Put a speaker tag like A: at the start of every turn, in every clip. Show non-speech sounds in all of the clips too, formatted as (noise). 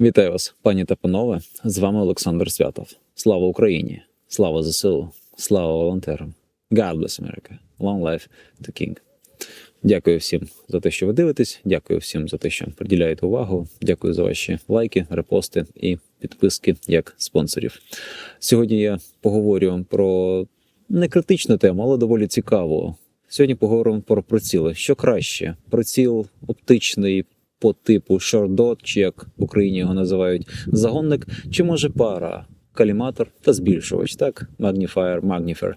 A: Вітаю вас, пані та панове. З вами Олександр Святов. Слава Україні! Слава ЗСУ! Слава волонтерам! God bless America! Long life to King! Дякую всім за те, що ви дивитесь. Дякую всім за те, що приділяєте увагу. Дякую за ваші лайки, репости і підписки як спонсорів. Сьогодні я поговорю про не критичну тему, але доволі цікаву. Сьогодні поговоримо про приціли. Що краще? Приціл оптичний по типу Dot, чи як в Україні його називають загонник, чи може пара, каліматор та збільшувач, так? Magnifier, Magnifier,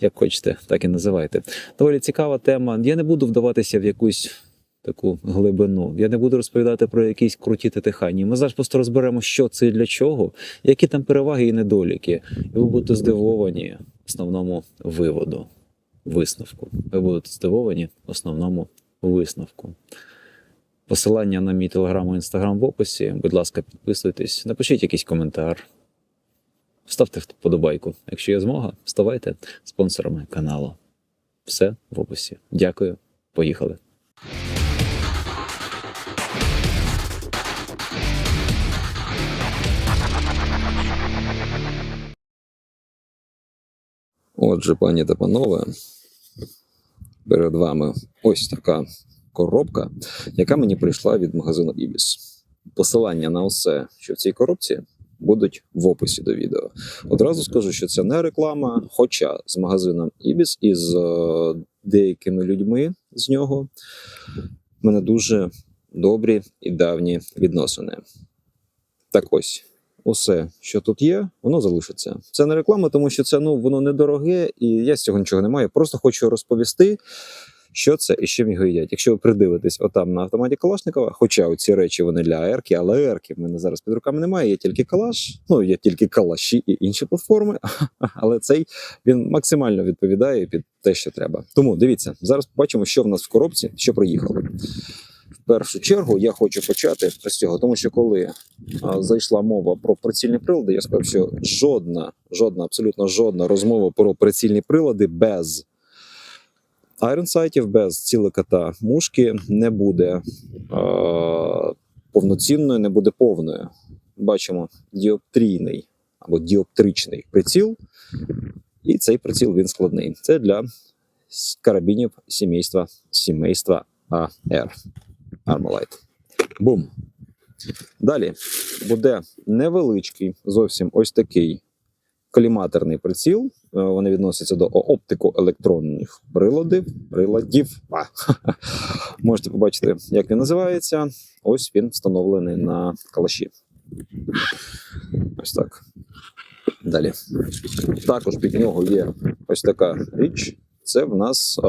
A: як хочете, так і називайте. Доволі цікава тема. Я не буду вдаватися в якусь таку глибину. Я не буду розповідати про якісь круті тетихані. Ми зараз просто розберемо, що це і для чого, які там переваги і недоліки. І ви будете здивовані основному виводу, висновку. Ви будете здивовані основному висновку. Посилання на мій телеграм і інстаграм в описі. Будь ласка, підписуйтесь, напишіть якийсь коментар, ставте вподобайку. Якщо є змога, ставайте спонсорами каналу. Все в описі. Дякую. Поїхали.
B: Отже, пані та панове, перед вами ось така коробка, яка мені прийшла від магазину Ibis. Посилання на усе, що в цій коробці, будуть в описі до відео. Одразу скажу, що це не реклама, хоча з магазином Ibis і з е, деякими людьми з нього в мене дуже добрі і давні відносини. Так ось, усе, що тут є, воно залишиться. Це не реклама, тому що це ну воно недороге, і я з цього нічого не маю. Просто хочу розповісти, що це і з чим його їдять. Якщо ви придивитесь отам на автоматі Калашникова, хоча ці речі вони для АЕРки, але АЕРки в мене зараз під руками немає, є тільки калаш, ну є тільки калаші і інші платформи, (laughs) але цей він максимально відповідає під те, що треба. Тому дивіться, зараз побачимо, що в нас в коробці, що приїхало. В першу чергу я хочу почати з цього, тому що коли а, зайшла мова про прицільні прилади, я сказав, що жодна, жодна, абсолютно жодна розмова про прицільні прилади без айронсайтів, без ціликата мушки не буде е, повноцінною, не буде повною. Бачимо діоптрійний або діоптричний приціл, і цей приціл він складний. Це для карабінів сімейства сімейства AR. Armalite. Бум. Далі буде невеличкий, зовсім ось такий коліматорний приціл. Е, Вони відносяться до оптико-електронних приладів. приладів. А, (laughs) Можете побачити, як він називається. Ось він встановлений на калаші. Ось так. Далі. Також під нього є ось така річ. Це в нас е,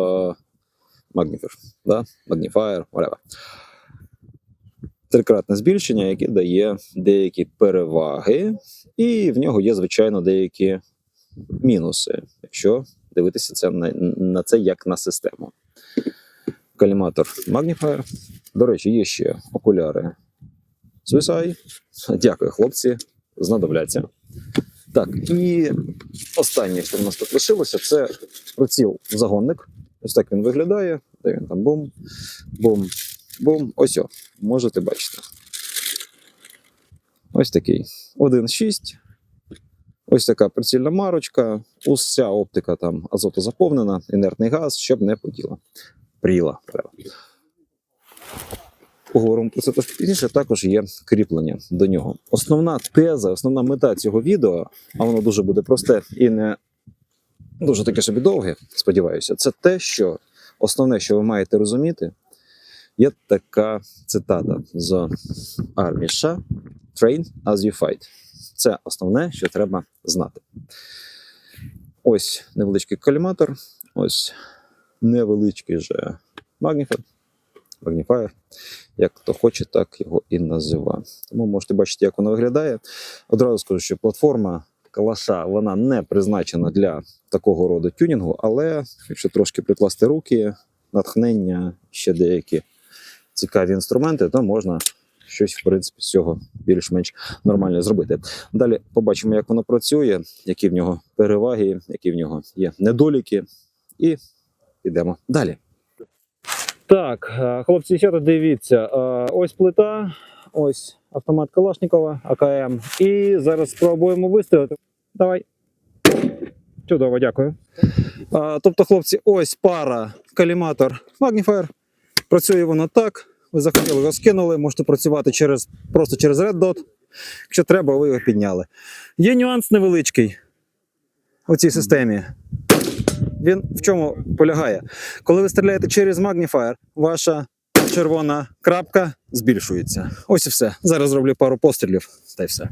B: Magnifier, да? Magnifier, whatever трикратне збільшення, яке дає деякі переваги, і в нього є, звичайно, деякі мінуси, якщо дивитися це на, на це як на систему. Каліматор Magnifier. До речі, є ще окуляри Swiss Дякую, хлопці, знадобляться. Так, і останнє, що в нас тут лишилося, це приціл загонник. Ось так він виглядає. Де він там бум, бум, бум. Ось о, можете бачити. Ось такий 1.6. Ось така прицільна марочка. Уся оптика там азотозаповнена, інертний газ, щоб не поділа. Пріла. Поговоримо про це трошки пізніше. Також є кріплення до нього. Основна теза, основна мета цього відео, а воно дуже буде просте і не дуже таке собі довге, сподіваюся, це те, що основне, що ви маєте розуміти, є така цитата з армії США Train as you fight. Це основне, що треба знати. Ось невеличкий коліматор, ось невеличкий же магніфер, магніфаєр, як хто хоче, так його і назива. Тому можете бачити, як воно виглядає. Одразу скажу, що платформа калаша вона не призначена для такого роду тюнінгу, але якщо трошки прикласти руки, натхнення, ще деякі цікаві інструменти, то можна щось, в принципі, з цього більш-менш нормально зробити. Далі побачимо, як воно працює, які в нього переваги, які в нього є недоліки, і йдемо далі.
A: Так, е, хлопці, дівчата, дивіться. е, Ось плита, ось
C: автомат Калашникова, АКМ. І зараз спробуємо вистрілити. Давай. Чудово, дякую. А, тобто, хлопці, ось пара каліматор Magnifier. Працює воно так. Ви захотіли його скинули, можете працювати через, просто через Red Dot. Якщо треба, ви його підняли. Є нюанс невеличкий у цій системі. Він в чому полягає? Коли ви стріляєте через Magnifier, ваша червона крапка збільшується. Ось і все. Зараз зроблю пару пострілів, та й все.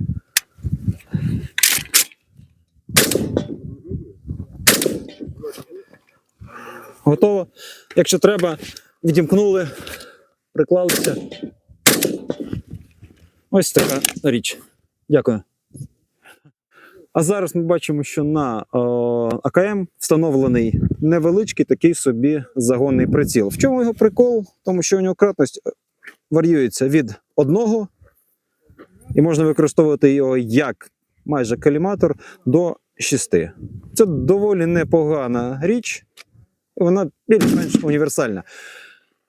C: Готово. Якщо треба, відімкнули, приклалися. Ось така річ. Дякую. А зараз ми бачимо, що на о, АКМ встановлений невеличкий такий собі загонний приціл. В чому його прикол? Тому що у нього кратність е, варіюється від одного, і можна використовувати його як майже каліматор до 6. Це доволі непогана річ, вона більш-менш універсальна.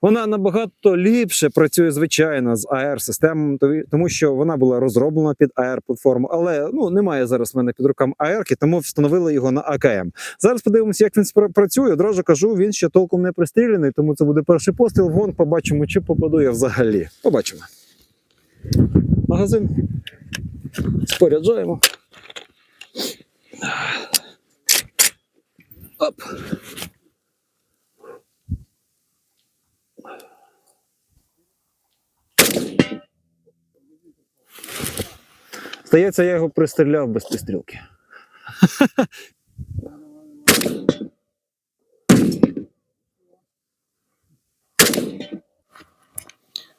C: Вона набагато ліпше працює, звичайно, з AR-системами, тому що вона була розроблена під AR-платформу, але ну немає зараз в мене під руками AR, тому встановили його на АКМ. Зараз подивимося, як він працює. Одразу кажу, він ще толком не пристріляний, тому це буде перший постріл. Вон побачимо, чи попаду я взагалі. Побачимо. Магазин. Споряджаємо. Оп. Здається, я його пристріляв без пристрілки.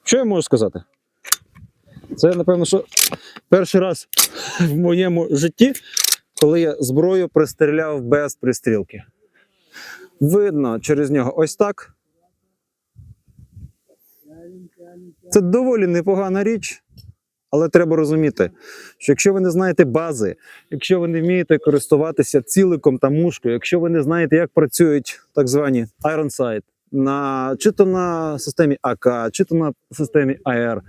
C: Що я можу сказати? Це, напевно, що перший раз в моєму житті, коли я зброю пристріляв без пристрілки. Видно через нього ось так. Це доволі непогана річ. Але треба розуміти, що якщо ви не знаєте бази, якщо ви не вмієте користуватися ціликом та мушкою, якщо ви не знаєте, як працюють так звані Iron Sight, на, чи то на системі АК, чи то на системі АР,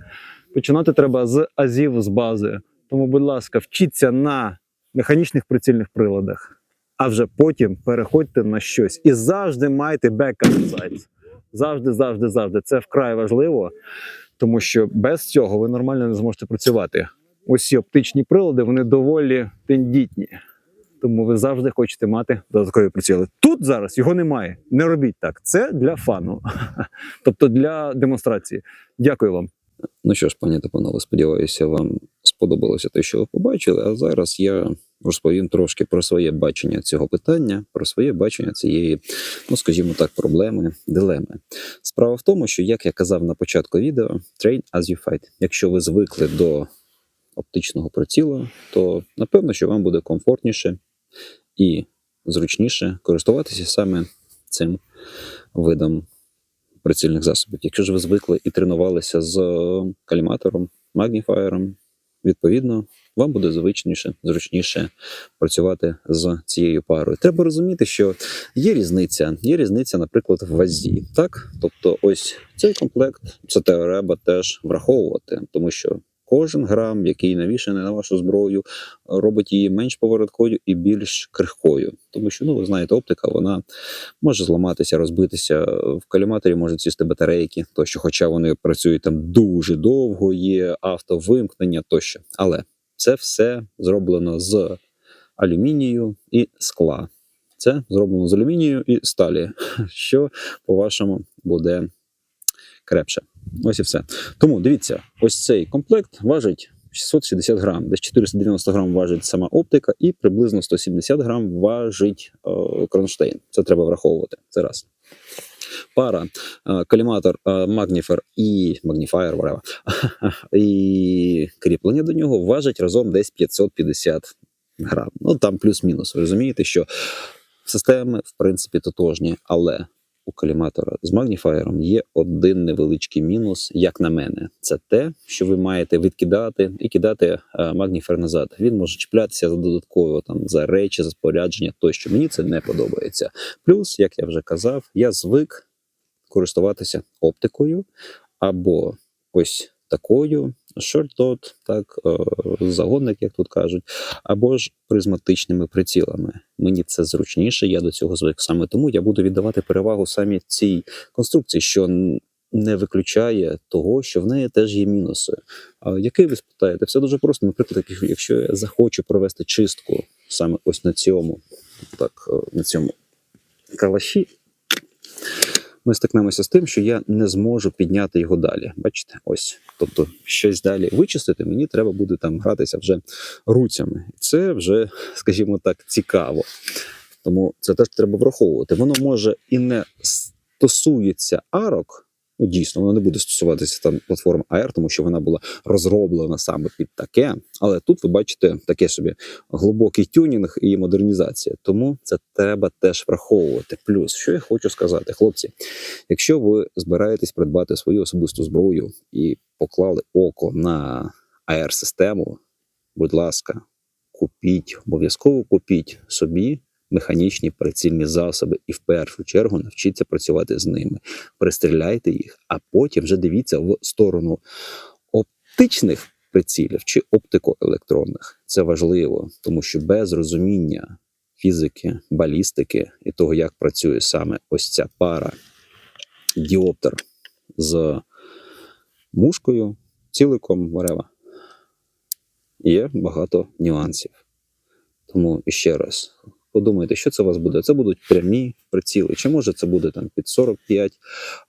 C: починати треба з азів, з бази. Тому, будь ласка, вчіться на механічних прицільних приладах, а вже потім переходьте на щось. І завжди майте sights. Завжди, завжди, завжди. Це вкрай важливо тому що без цього ви нормально не зможете працювати. Ось ці оптичні прилади вони доволі тендітні, тому ви завжди хочете мати додаткові приціли. Тут зараз його немає. Не робіть так. Це для фану, (laughs) тобто для демонстрації. Дякую вам.
B: Ну що ж, пані та панове, сподіваюся, вам сподобалося те, що ви побачили. А зараз я розповім трошки про своє бачення цього питання, про своє бачення цієї, ну скажімо так, проблеми, дилеми. Справа в тому, що як я казав на початку відео, train as you fight. Якщо ви звикли до оптичного приціла, то напевно, що вам буде комфортніше і зручніше користуватися саме цим видом прицільних засобів. Якщо ж ви звикли і тренувалися з каліматором, магніфаєром, відповідно, вам буде звичніше, зручніше працювати з цією парою. Треба розуміти, що є різниця. Є різниця, наприклад, в вазі. Так, тобто, ось цей комплект, це треба теж враховувати, тому що. Кожен грам, який навішаний на вашу зброю, робить її менш повороткою і більш крихкою. Тому що, ну, ви знаєте, оптика вона може зламатися, розбитися. В каліматорі можуть сісти батарейки, тощо, хоча вони працюють там дуже довго, є автовимкнення тощо. Але це все зроблено з алюмінію і скла. Це зроблено з алюмінію і сталі, (laughs) що, по-вашому, буде крепше. Ось і все. Тому дивіться, ось цей комплект важить 660 грам, десь 490 грам важить сама оптика, і приблизно 170 грам важить е, кронштейн. Це треба враховувати. Це раз. Пара, е, каліматор, е, магніфер і магніфаєр, whatever, (laughs) і кріплення до нього важить разом десь 550 грам. Ну там плюс-мінус. Ви розумієте, що системи, в принципі, тотожні, але у каліматора з магніфаєром є один невеличкий мінус, як на мене. Це те, що ви маєте відкидати і кидати е, магніфер назад. Він може чіплятися за додатково там за речі, за спорядження тощо. Мені це не подобається. Плюс, як я вже казав, я звик користуватися оптикою або ось
A: такою short-dot, так, е, загонник, як тут кажуть, або ж призматичними прицілами. Мені це зручніше, я до цього звик. Саме тому я буду віддавати перевагу саме цій конструкції, що не виключає того, що в неї теж є мінуси. Який ви спитаєте? Все дуже просто. Наприклад, якщо я захочу провести чистку саме ось на цьому, так, е, на цьому калаші, ми стикнемося з тим, що я не зможу підняти його далі. Бачите, ось. Тобто, щось далі вичистити, мені треба буде там гратися вже руцями. Це вже, скажімо так, цікаво. Тому це теж треба враховувати. Воно може і не стосується арок. Ну, дійсно, воно не буде стосуватися там платформи AR, тому що вона була розроблена саме під таке. Але тут ви бачите таке собі глибокий тюнінг і модернізація. Тому це треба теж враховувати. Плюс, що я хочу сказати, хлопці, якщо ви збираєтесь придбати свою особисту зброю і поклали око на AR-систему, будь ласка, купіть, обов'язково купіть собі механічні прицільні засоби і в першу чергу навчіться працювати з ними. Пристріляйте їх, а потім вже дивіться в сторону оптичних прицілів чи оптико-електронних. Це важливо, тому що без розуміння фізики, балістики і того, як працює саме ось ця пара діоптер з мушкою, ціликом варева, є багато нюансів. Тому ще раз подумайте, що це у вас буде. Це будуть прямі приціли, чи може це буде там під 45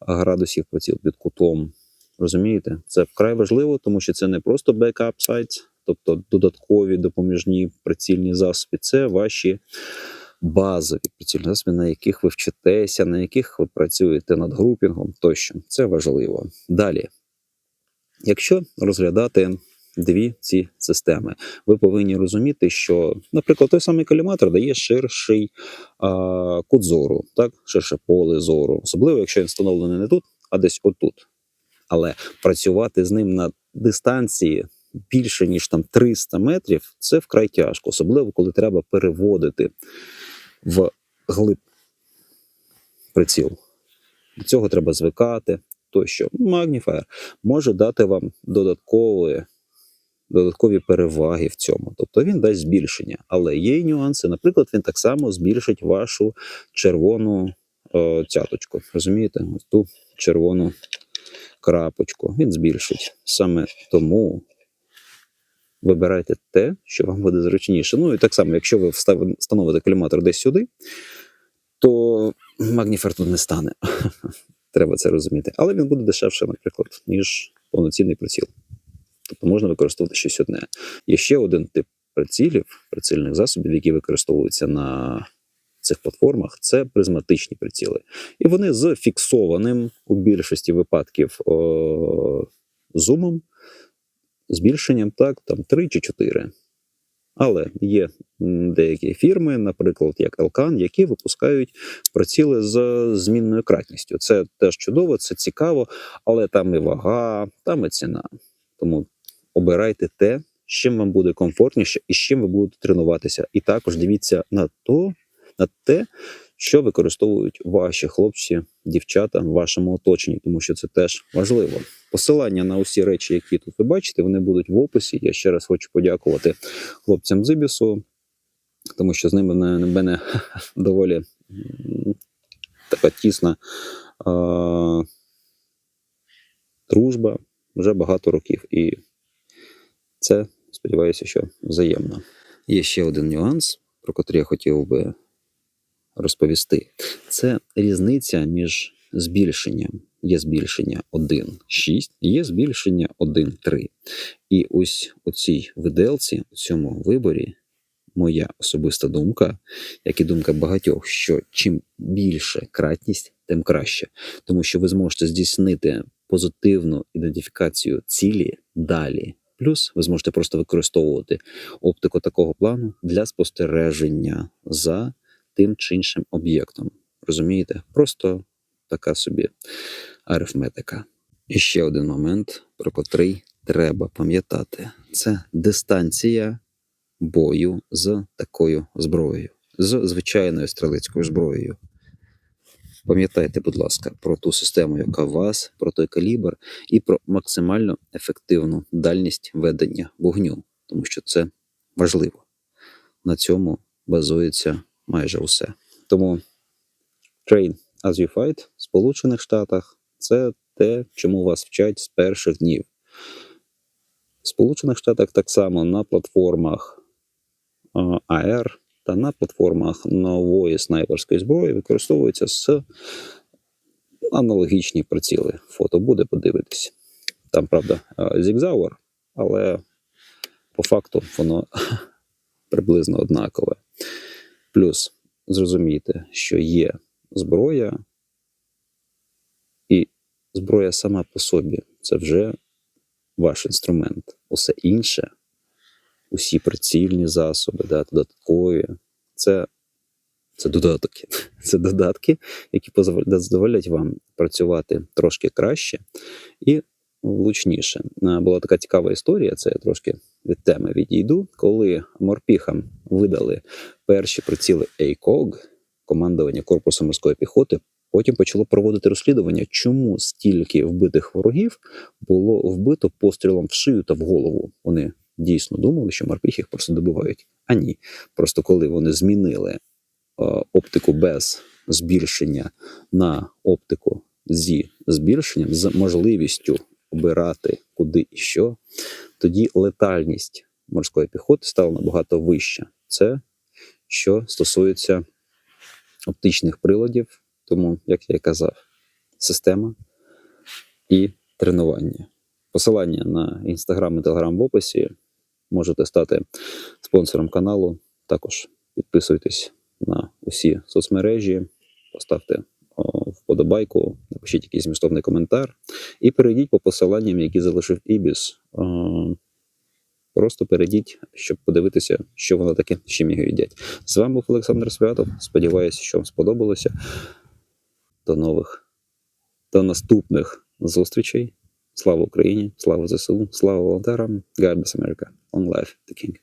A: градусів приціл під кутом. Розумієте, це вкрай важливо, тому що це не просто бекап сайт, тобто додаткові допоміжні прицільні засоби. Це ваші базові прицільні засоби, на яких ви вчитеся, на яких ви працюєте над групінгом тощо. Це важливо. Далі, якщо розглядати дві ці системи, ви повинні розуміти, що, наприклад, той самий коліматор дає ширший а, кут зору, так, ширше поле зору, особливо, якщо він встановлений не тут, а десь отут. Але працювати з ним на дистанції більше ніж там 300 метрів, це вкрай тяжко, особливо коли треба переводити в глиб приціл. До цього треба звикати. Тощо Magnifier може дати вам додаткові, додаткові переваги в цьому. Тобто він дасть збільшення, але є й нюанси. Наприклад, він так само збільшить вашу червону е, цяточку. Розумієте? Ось ту червону крапочку. Він збільшить. Саме тому вибирайте те, що вам буде зручніше. Ну і так само, якщо ви встановите коліматор десь сюди, то магніфер тут не стане. (laughs) Треба це розуміти. Але він буде дешевше, наприклад, ніж повноцінний приціл. Тобто можна використовувати щось одне. Є ще один тип прицілів, прицільних засобів, які використовуються на цих платформах, це призматичні приціли. І вони з фіксованим у більшості випадків о, зумом, збільшенням так, там 3 чи 4. Але є деякі фірми, наприклад, як Elcan, які випускають приціли з змінною кратністю. Це теж чудово, це цікаво, але там і вага, там і ціна. Тому обирайте те, з чим вам буде комфортніше і з чим ви будете тренуватися. І також дивіться на то, на те, що використовують ваші хлопці, дівчата в вашому оточенні, тому що це теж важливо. Посилання на усі речі, які тут ви бачите, вони будуть в описі. Я ще раз хочу подякувати хлопцям з тому що з ними на мене (laughs) доволі така тісна е- дружба вже багато років. І це сподіваюся, що взаємно. Є ще один нюанс, про котрий я хотів би розповісти. Це різниця між збільшенням. Є збільшення 1,6, є збільшення 1,3. І ось у цій виделці, у цьому виборі, моя особиста думка, як і думка багатьох, що чим більше кратність, тим краще. Тому що ви зможете здійснити позитивну ідентифікацію цілі далі. Плюс ви зможете просто використовувати оптику такого плану для спостереження за тим чи іншим об'єктом. Розумієте? Просто така собі арифметика. І ще один момент, про котрий треба пам'ятати: це дистанція бою з такою зброєю, з звичайною стрілецькою зброєю.
B: Пам'ятайте, будь ласка, про ту систему, яка у вас, про той калібр і про максимально ефективну дальність ведення вогню, тому що це важливо. На цьому базується майже усе. Тому train as you fight в Сполучених Штатах це те, чому вас вчать з перших днів. В Сполучених Штатах так само на платформах AR та на платформах нової снайперської зброї використовуються з аналогічні приціли. Фото буде, подивитись. Там, правда, е, зігзауер, але по факту воно (laughs) приблизно однакове. Плюс зрозумійте, що є зброя, і зброя сама по собі це вже ваш інструмент. Усе інше, усі прицільні засоби, да, додаткові, це, це додатки. (laughs) Це додатки, які дозволять вам працювати трошки краще і влучніше. Була така цікава історія, це я трошки від теми відійду. Коли морпіхам видали перші приціли ACOG, командування Корпусу морської піхоти, потім почало проводити розслідування, чому стільки вбитих ворогів було вбито пострілом в шию та в голову. Вони дійсно думали, що морпіхи їх просто добивають. А ні. Просто коли вони змінили е, оптику без збільшення на оптику зі збільшенням, з можливістю обирати куди і що, тоді летальність морської піхоти стала набагато вища. Це що стосується оптичних приладів, тому, як я і казав, система і тренування. Посилання на інстаграм і телеграм в описі. Можете стати спонсором каналу. Також підписуйтесь на усі соцмережі, поставте вподобайку, напишіть якийсь змістовний коментар і перейдіть по посиланням, які залишив Ібіс. Просто перейдіть, щоб подивитися, що воно таке, з чим його їдять. З вами був Олександр Святов. Сподіваюся, що вам сподобалося. До нових, до наступних зустрічей. Слава Україні, слава ЗСУ, слава волонтерам. God bless America. On life, the King.